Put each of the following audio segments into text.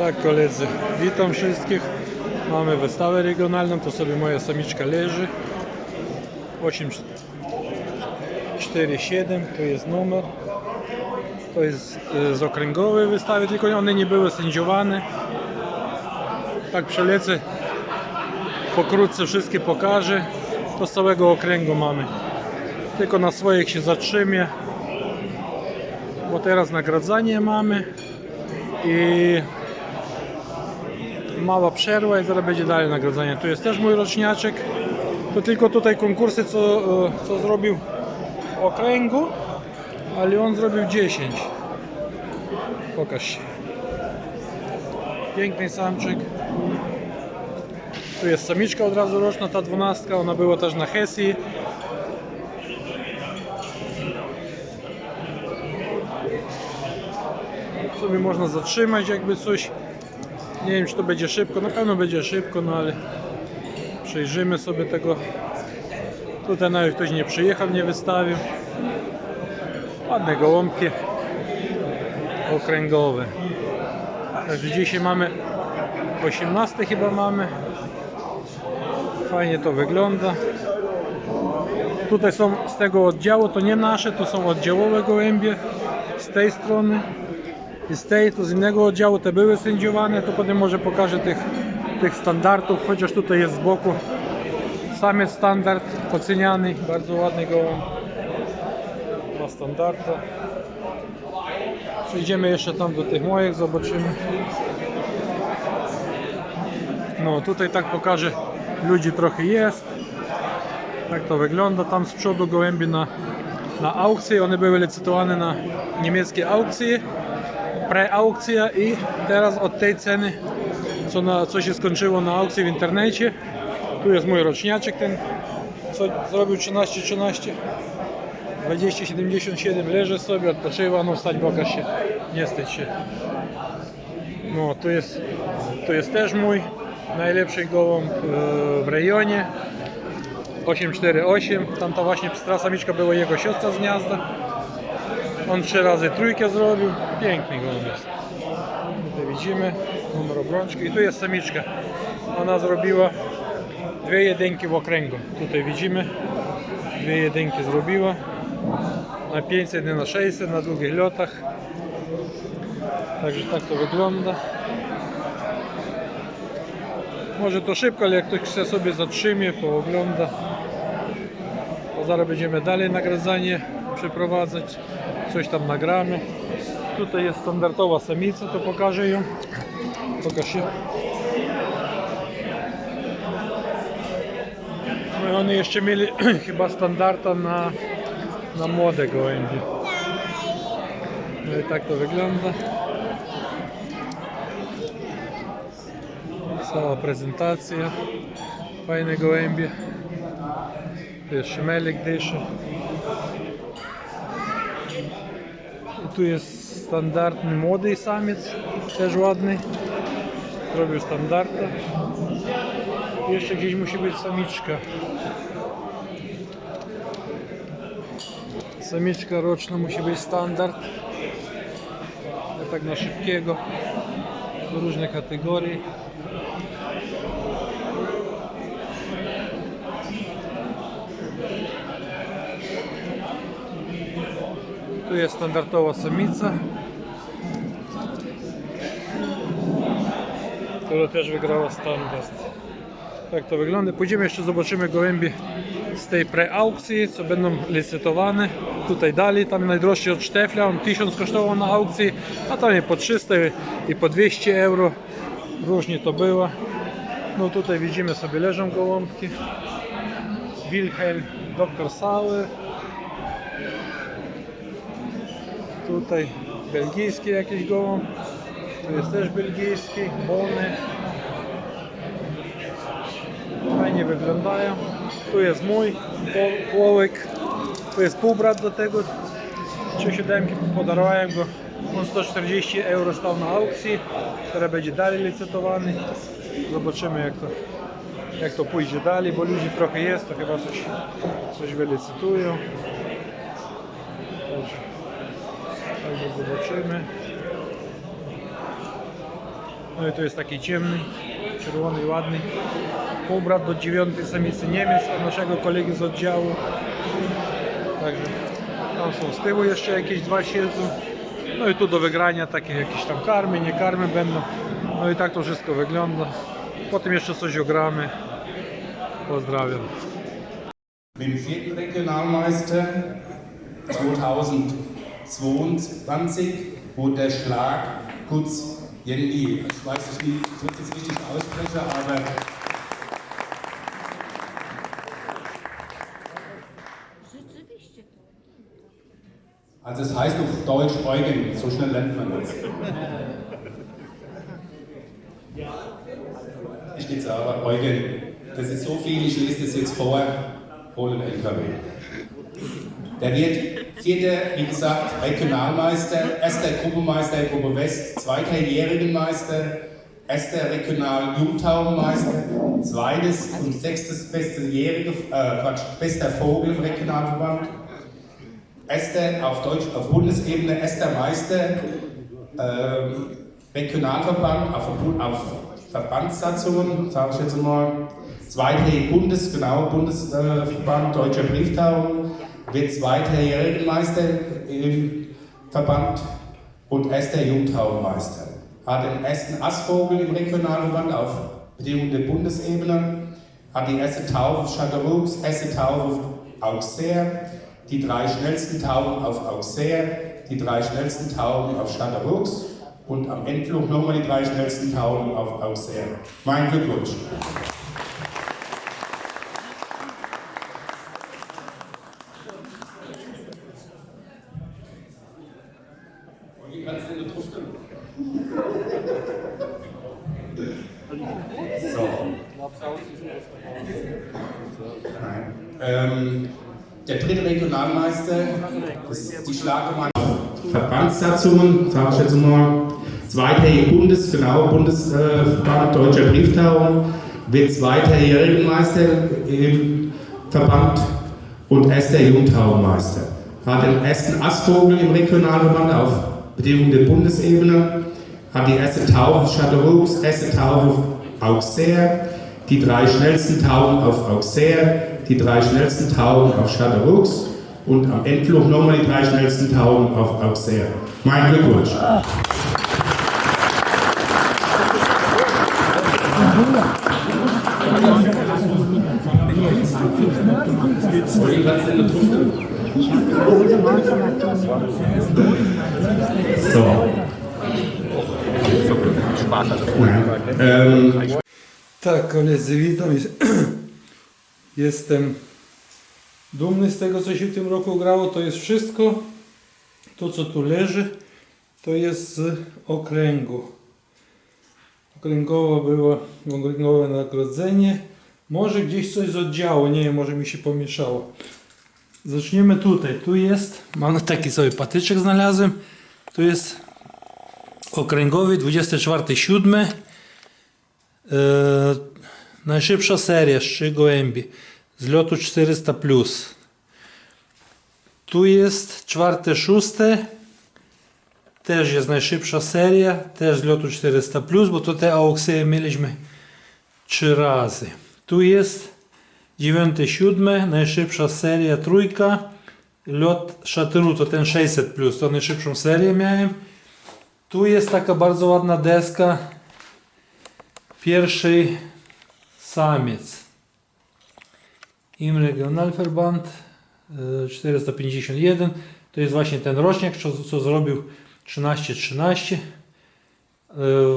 Tak koledzy, witam wszystkich. Mamy wystawę regionalną, to sobie moja samiczka leży. 847 to jest numer. To jest e, z okręgowej wystawy, tylko one nie były sędziowane. Tak przelecę, pokrótce wszystkie pokażę. To z całego okręgu mamy. Tylko na swoich się zatrzymię, bo teraz nagradzanie mamy i mała przerwa i zaraz będzie dalej nagradzanie. Tu jest też mój roczniaczek. To tylko tutaj konkursy, co, e, co zrobił w okręgu, ale on zrobił 10. Pokaż się. Piękny samczyk. Tu jest samiczka od razu roczna, ta dwunastka, ona była też na Hesji. sobie można zatrzymać jakby coś nie wiem czy to będzie szybko, na pewno będzie szybko, no ale przejrzymy sobie tego. Tutaj nawet ktoś nie przyjechał, nie wystawił. Ładne gołąbki. Okręgowe. Także dzisiaj mamy 18 chyba mamy. Fajnie to wygląda. Tutaj są z tego oddziału, to nie nasze, to są oddziałowe gołębie z tej strony i z tej, to z innego oddziału te były sędziowane, to potem może pokażę tych, tych standardów, chociaż tutaj jest z boku. Sam jest standard oceniany, bardzo ładny gołąb ma standarda przejdziemy jeszcze tam do tych moich, zobaczymy. No tutaj tak pokażę ludzi trochę jest. Tak to wygląda, tam z przodu gołębie na, na aukcji, one były licytowane na niemieckie aukcje preaukcja i teraz od tej ceny, co, na, co się skończyło na aukcji w internecie. Tu jest mój roczniaczek, ten co zrobił 13-13. 2077 leży sobie, odpoczywa, no wstać pokaż się, nie wstydź się. No tu jest, tu jest też mój najlepszy gołąb e, w rejonie. 848, tamta właśnie pstra samiczka była jego siostra z gniazda. On trzy razy trójkę zrobił. Piękny gołąb jest. Tutaj widzimy numer obrączki. I tu jest samiczka. Ona zrobiła dwie jedynki w okręgu. Tutaj widzimy. Dwie jedynki zrobiła. Na 500 i na 600 na długich lotach. Także tak to wygląda. Może to szybko, ale jak ktoś chce sobie zatrzymie, poogląda. To zaraz będziemy dalej nagradzanie przeprowadzać. Coś tam nagramy. Tutaj jest standardowa samica, to pokażę ją. Pokaż się. No i oni jeszcze mieli chyba standarda na, na młode gołębie. No i tak to wygląda. Cała prezentacja. Fajne gołębie. Tu jest szymelik dyszy. Tu jest standardny młody samiec, też ładny. Zrobił standarda. Jeszcze gdzieś musi być samiczka. Samiczka roczna musi być standard. Ja tak na szybkiego. Różne kategorie. Tu jest standardowa samica, która też wygrała standard. Tak to wygląda. Pójdziemy jeszcze zobaczymy gołębie z tej preaukcji, co będą licytowane. Tutaj dalej, tam najdroższy od Sztefla, on 1000 kosztował na aukcji, a tam i po 300 i po 200 euro. Różnie to było. No tutaj widzimy sobie leżą gołąbki. Wilhelm, Dr. Sauer. Tutaj belgijski jakiś gołąb. Tu jest też belgijski, bony. Fajnie wyglądają. Tu jest mój połowek. Tu jest półbrat do tego. 3,7 podarowałem go. On 140 euro stał na aukcji. Teraz będzie dalej licytowany. Zobaczymy jak to, jak to pójdzie dalej, bo ludzi trochę jest, to chyba coś, coś wylicytują. Także, także zobaczymy. No i to jest taki ciemny, czerwony, ładny. Półbrat do dziewiątej samicy Niemiec od naszego kolegi z oddziału. Także tam są z tyłu jeszcze jakieś dwa siedzą. No i tu do wygrania takie jakieś tam karmy, nie karmy będą. No i tak to wszystko wygląda. Potem jeszcze coś ogramy. Pozdrawiam. mit Regionalmeister 2022 wurde der Schlag kurz Jenny. Ich weiß nicht, wie ich das richtig ausspreche, aber also es heißt auf Deutsch Eugen, so schnell lernt man das. Ich steht aber Eugen, das ist so viel, ich lese das jetzt vor, hol den LKW. Der wird vierter, wie gesagt, Regionalmeister, erster Gruppenmeister Gruppe West, zweiter Jährigenmeister, erster Regional-Jugendtaubenmeister, zweites und sechstes beste Jährige, äh, Quatsch, bester Vogel im Regionalverband, erster auf Deutsch, auf Bundesebene erster Meister, ähm, Regionalverband, auf, auf Verbandssatzungen, sage ich jetzt mal, zweite Bundes, genau, Bundesverband Deutscher Brieftauben, wird zweiter Jährigenmeister im Verband und erster Jungtaubenmeister. Hat den ersten Assvogel im Regionalverband auf Bedingungen der Bundesebene, hat die erste Taufe auf Châteauroux, erste Taufe auf Auxerre, die drei schnellsten Tauben auf Auxerre, die drei schnellsten Tauben auf Châteauroux und am Endflug nochmal die drei schnellsten Tauben auf Auxerre. Mein Glückwunsch. So. Nein. Ähm, der dritte Regionalmeister, das ist die Schlagemann. Verbandssatzungen, sage ich jetzt mal. Zweiter Bundes, genau, Bundesverband Deutscher Brieftauben, wird zweiter Jährigenmeister im Verband und erster Jungtaubenmeister. Hat den ersten Assvogel im Regionalverband auf Bedingungen der Bundesebene, hat die erste Taufe auf Châteauroux, erste Taufe auf Auxerre, die drei schnellsten Tauben auf Auxerre, die drei schnellsten Tauben auf Châteauroux und am Endflug nochmal die drei schnellsten Tauben auf Auxerre. Mein Glückwunsch. So. Tak, koledzy, witam. Jestem dumny z tego, co się w tym roku grało. To jest wszystko. To, co tu leży, to jest z okręgu. Okręgowo było okręgowe nagrodzenie. Może gdzieś coś z oddziału, nie wiem, może mi się pomieszało. Zaczniemy tutaj. Tu jest, mam taki sobie patyczek znalazłem. Tu jest okręgowy 24.7. Eee, najszybsza seria 3 gołębi z lotu 400. Tu jest czwarte, szóste. Też jest najszybsza seria, też z lotu 400, bo to te aukcje mieliśmy trzy razy. Tu jest dziewiąte, siódme, najszybsza seria trójka. Lot szatyru to ten 600, to najszybszą serię miałem. Tu jest taka bardzo ładna deska. Pierwszy samiec. Im Regionalverband e, 451. To jest właśnie ten rocznik, co, co zrobił 13-13. E,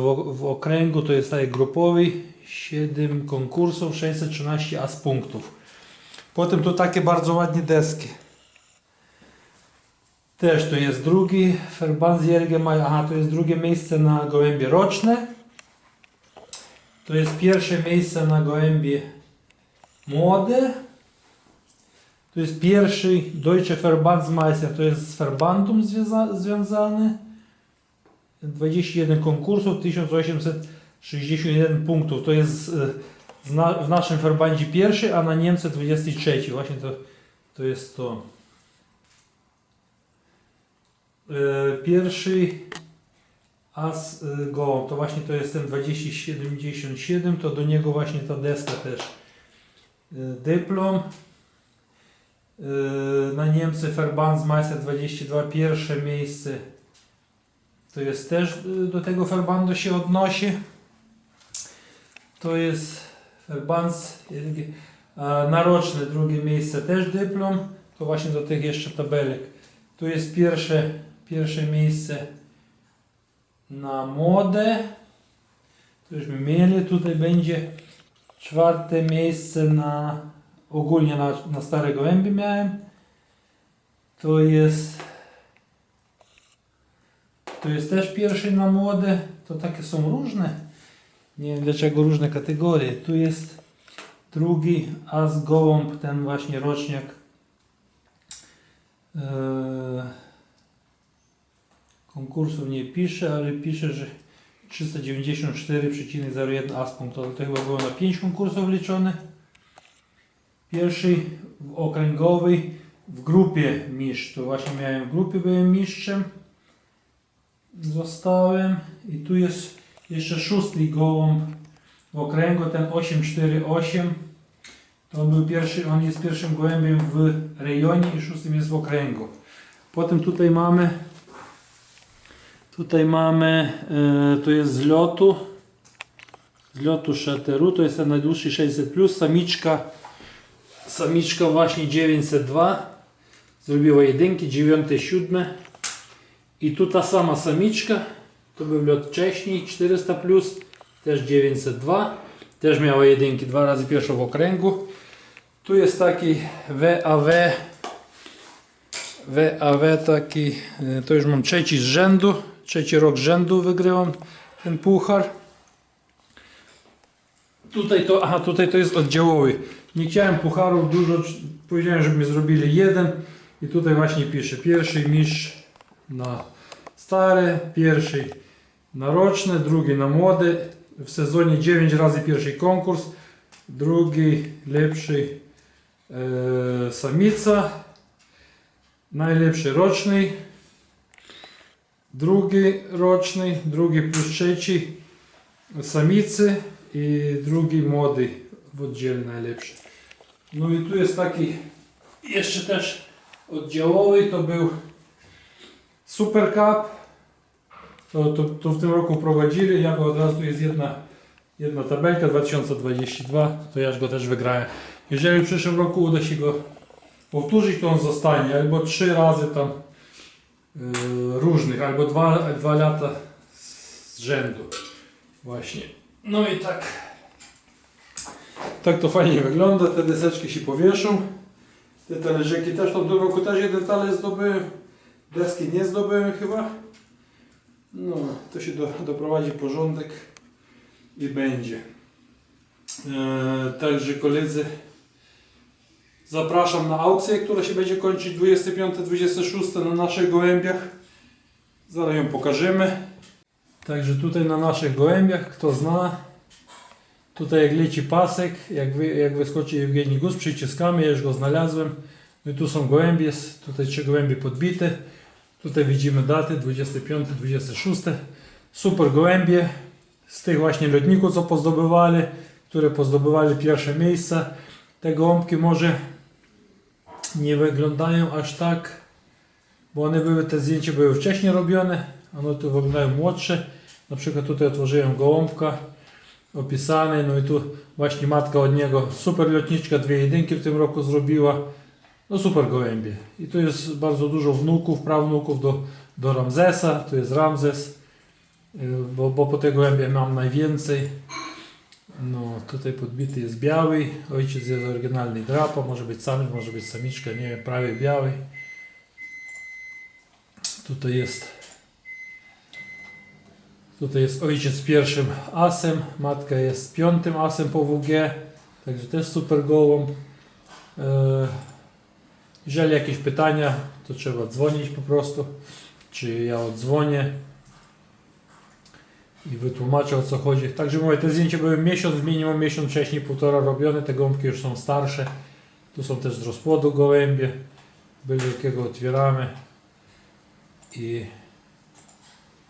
W, w okręgu to jest tak grupowy. 7 konkursów, 613 as punktów. Potem tu takie bardzo ładne deski. Też tu jest drugi Verband z Jergema. Aha, to jest drugie miejsce na gołębie roczne. To jest pierwsze miejsce na gołębie młode. To jest pierwszy Deutsche Verbandsmeister, to jest z Verbandum związa- związany. 21 konkursów, 1861 punktów. To jest e, w naszym Verbandzie pierwszy, a na Niemcy 23. Właśnie to, to jest to. E, Pierwszy As y, Go, to właśnie to jest ten 2077, to do niego właśnie ta deska też. Y, Dyplom. Y, Na Niemcy Verbandsmeister 22 pierwsze miejsce. To jest też y, do tego Verbandu się odnosi. To jest Verbands y, a naroczne drugie miejsce też dyplom. To właśnie do tych jeszcze tabelek. Tu jest pierwsze, pierwsze miejsce na modę. To żeśmy mieli. Tutaj będzie czwarte miejsce na ogólnie na, na stare gołębie miałem. To jest to jest też pierwszy na modę. To takie są różne. Nie wiem dlaczego różne kategorie. Tu jest drugi As Gołąb, ten właśnie roczniak. Eee, konkursów nie pisze, ale pisze, że 394,01 As punkt. To chyba było na 5 konkursów liczone. Pierwszy w okręgowej w grupie mistrz. To właśnie miałem w grupie, byłem mistrzem. Zostałem i tu jest jeszcze szósty gołąb w okręgu, ten 848. To był pierwszy, on jest pierwszym gołębiem w rejonie i szóstym jest w okręgu. Potem tutaj mamy tutaj mamy e, to jest z lotu. Z lotu szateru, to jest ten najdłuższy 600 plus, samiczka samiczka właśnie 902 zrobiła jedynki, dziewiąte, siódme. I tu ta sama samiczka. To był lot wcześniej 400 plus też 902 też miała jedynki dwa razy pierwszą w okręgu. Tu jest taki WAW WAW taki e, to już mam trzeci z rzędu trzeci rok rzędu wygrywam ten puchar. Tutaj to, aha tutaj to jest oddziałowy. Nie chciałem pucharów dużo powiedziałem żeby mi zrobili jeden. I tutaj właśnie pisze pierwszy mistrz na stare pierwszy na roczne, drugi na młode. W sezonie 9 razy pierwszy konkurs, drugi lepszy e, samica, najlepszy roczny, drugi roczny, drugi plus trzeci samicy i drugi młody w oddziale najlepszy. No i tu jest taki jeszcze też oddziałowy, to był Super Cup. To, to, to w tym roku prowadzili, ja go od razu jest jedna, jedna tabelka 2022, to ja go też wygrałem. Jeżeli w przyszłym roku uda się go powtórzyć, to on zostanie albo trzy razy tam różnych, albo dwa, dwa lata z rzędu. Właśnie. No i tak. Tak to fajnie wygląda, te deseczki się powieszą. Te talerzyki też, w tym roku też jeden talerz zdobyłem. Deski nie zdobyłem chyba. No, to się do, doprowadzi porządek i będzie. Eee, także koledzy, zapraszam na aukcję, która się będzie kończyć 25-26 na naszych gołębiach. Zaraz ją pokażemy. Także tutaj na naszych gołębiach, kto zna, tutaj jak leci pasek, jak, wy, jak wyskoczy Evgenii Gus, przyciskamy, ja już go znalazłem. No i tu są gołębie, tutaj trzy gołębie podbite. Tutaj widzimy daty 25-26. Super gołębie z tych właśnie lotników, co pozdobywali, które pozdobywali pierwsze miejsca. Te gołąbki może nie wyglądają aż tak, bo one były, te zdjęcia były wcześniej robione, one tu wyglądają młodsze. Na przykład tutaj otworzyłem gołąbka opisany, no i tu właśnie matka od niego, super lotniczka, dwie jedynki w tym roku zrobiła. No super gołębie. I tu jest bardzo dużo wnuków, prawnuków do, do Ramzesa. Tu jest Ramzes, y, bo, bo po tej gołębie mam najwięcej. No tutaj podbity jest biały. Ojciec jest oryginalny drapa. Może być samiec, może być samiczka, nie wiem, prawie biały. Tutaj jest Tutaj jest ojciec pierwszym asem, matka jest piątym asem po WG, także też super gołąb. Eee, jeżeli jakieś pytania, to trzeba dzwonić po prostu, czy ja odzwonię i wytłumaczę o co chodzi. Także mówię, te zdjęcia były miesiąc, minimum miesiąc wcześniej, półtora robione, te gąbki już są starsze. Tu są też z rozpłodu gołębie, byle jakiego otwieramy i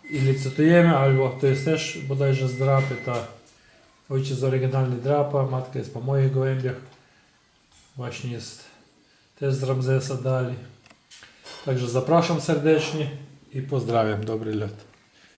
i licytujemy, albo to jest też bodajże z drapy, ta ojciec oryginalny drapa, matka jest po moich gołębiach. Właśnie jest też z Ramzesa dali. Także zapraszam serdecznie i pozdrawiam. Dobry lot.